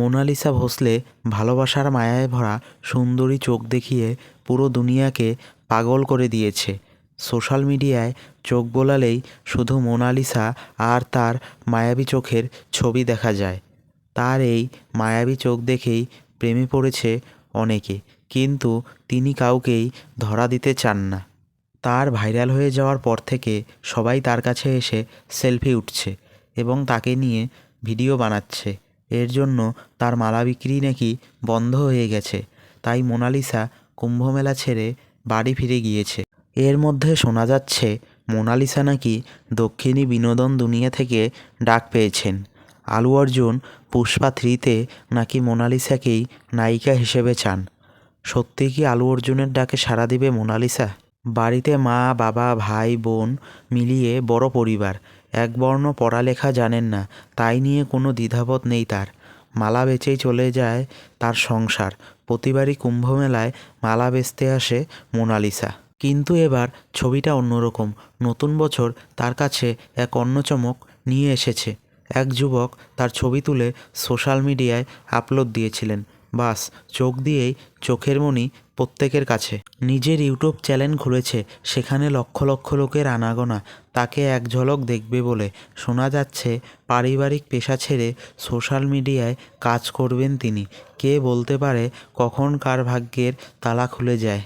Mona Lisa Bhosle ভালোবাসার মায়ায় ভরা সুন্দরী চোখ দেখিয়ে পুরো দুনিয়াকে পাগল করে দিয়েছে। সোশ্যাল মিডিয়ায় চোখ বোলালেই শুধু মোনালিসা আর তার মায়াবী চোখের ছবি দেখা যায়। তার এই মায়াবী চোখ দেখেই প্রেমে পড়েছে অনেকে, কিন্তু তিনি কাউকেই ধরা দিতে চান না। তার ভাইরাল হয়ে যাওয়ার পর থেকে সবাই তার কাছে এসে সেলফি উঠছে এবং তাকে নিয়ে ভিডিও বানাচ্ছে। এর জন্য তার মালা বিক্রি নাকি বন্ধ হয়ে গেছে। তাই মোনালিসা কুম্ভমেলা ছেড়ে বাড়ি ফিরে গিয়েছে। এর মধ্যে শোনা যাচ্ছে, মোনালিসা নাকি দক্ষিণী বিনোদন দুনিয়া থেকে ডাক পেয়েছেন। আলু অর্জুন পুষ্পা থ্রিতে নাকি মোনালিসাকেই নায়িকা হিসেবে চান। সত্যি কি আলু অর্জুনের ডাকে সাড়া দিবে মোনালিসা? বাড়িতে মা, বাবা, ভাই, বোন মিলিয়ে বড় পরিবার। এক বর্ণ পড়ালেখা জানেন না, তাই নিয়ে কোনো দ্বিধাবোধ নেই তার। মালা বেচেই চলে যায় তার সংসার। প্রতিবারই কুম্ভমেলায় মালা বেচতে আসে মোনালিসা। কিন্তু এবার ছবিটা অন্যরকম। নতুন বছর তার কাছে এক অন্য চমক নিয়ে এসেছে। এক যুবক তার ছবি তুলে সোশ্যাল মিডিয়ায় আপলোড দিয়েছিলেন। বাস চোখ দিয়েই চোখের মণি প্রত্যেকের কাছে। নিজের ইউটিউব চ্যানেল খুলেছে, সেখানে লক্ষ লক্ষ লোকের আনাগোনা। তাকে এক ঝলক দেখবে বলে শোনা যাচ্ছে, পারিবারিক পেশা ছেড়ে সোশ্যাল মিডিয়ায় কাজ করবেন তিনি। কে বলতে পারে কখন কার ভাগ্যের তালা খুলে যায়।